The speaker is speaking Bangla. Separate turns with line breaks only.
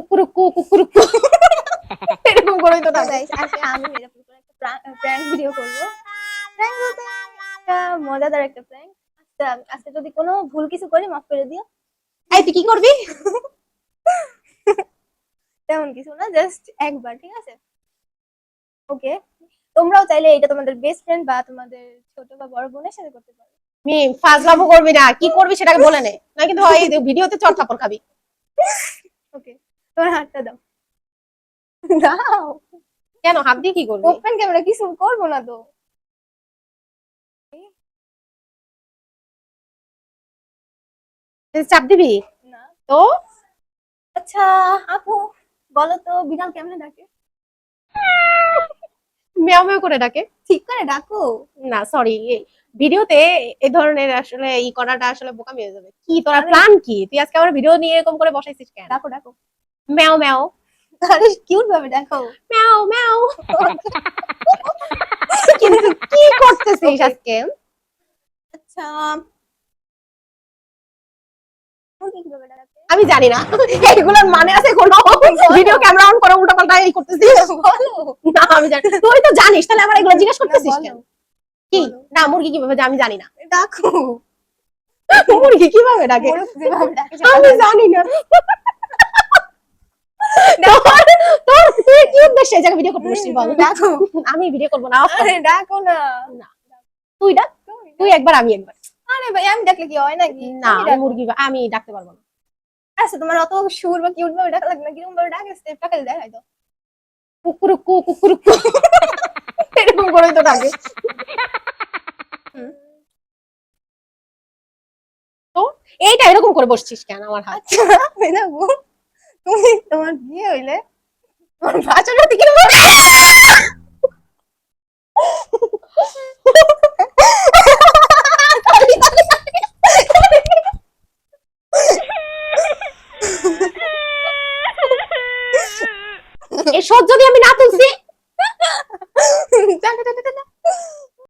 কুকুরুকু কুকুরুকু। এরকম করেই তো
আজকে আমি এরকম করে একটা প্র্যাঙ্ক ভিডিও করব। প্র্যাঙ্ক বলতে একটা মজাদার একটা প্র্যাঙ্ক আচ্ছা আজকে যদি কোনো ভুল কিছু করি মাফ করে দিও।
এই তুই কি করবি?
তেমন কিছু না জাস্ট একবার ঠিক আছে? ওকে তোমরাও চাইলে এটা তোমাদের বেস্ট ফ্রেন্ড বা তোমাদের ছোট বা বড় বোনের সাথে করতে পারো।
মিম ফাজলামো করবি না। কি করবি সেটাকে বলে নে। না কিন্তু এই ভিডিওতে চট থাপড় খাবি।
ওকে তোমার হাতটা দাও। দাও।
কেন? হাত দিয়ে কি করবি?
ওপেন ক্যামেরা কিছু করব না তো।
চাপ দিবি?
না।
তো?
আচ্ছা আপু বলো তো বিড়াল কেমনে ডাকে?
মেও মেও করে ডাকে।
ঠিক করে ডাকো।
না সরি ভিডিওতে এই ধরনের আসলে ই করাটা আসলে বোকামি হয়ে যাবে। কি তোরা প্ল্যান কি? তুই আজকে আমার ভিডিও নিয়ে এরকম করে বসাইছিস কেন?
ডাকো ডাকো।
ম্যাও ম্যাও
আরে কিউট ভাবে ডাকো
ম্যাও ম্যাও কিন্তু কি করতেছিস আজকে?
আচ্ছা।
আমি জানি না। এগুলোর মানে আছে কোনো? ভিডিও ক্যামেরা অন করে উল্টা পাল্টা এই করতেছিস? না আমি জানি তুই তো জানিস তাহলে আমার এগুলো জিজ্ঞেস করতেছিস কেন? কি? না মুরগি কীভাবে আমি জানি না।
ডাকো?
মুরগি কীভাবে ডাকে? আমি জানি না তোর তোর কি জায়গায় ভিডিও করতে বসছিস বল
ডাকো।
আমি ভিডিও করব না।
আরে ডাকো না।
তুই ডাক। তুই একবার আমি একবার।
আরে ভাই আমি ডাকলে কি হয় নাকি?
না আমি মুরগি আমি ডাকতে পারব না।
আচ্ছা তোমার অত সুর বা কিউট ভাবে ডাকা লাগবে না কীরকম ভাবে ডাকে স্টেপটা খালি দেখাই
কুকুরুকু কুকুরুকু। এরকম করেই তো ডাকে। তো এইটা এরকম করে বসছিস কেন আমার হাত?
আচ্ছা তুমি তোমার বিয়ে হইলে কীরকম
এই শোধ যদি আমি না তুলছি।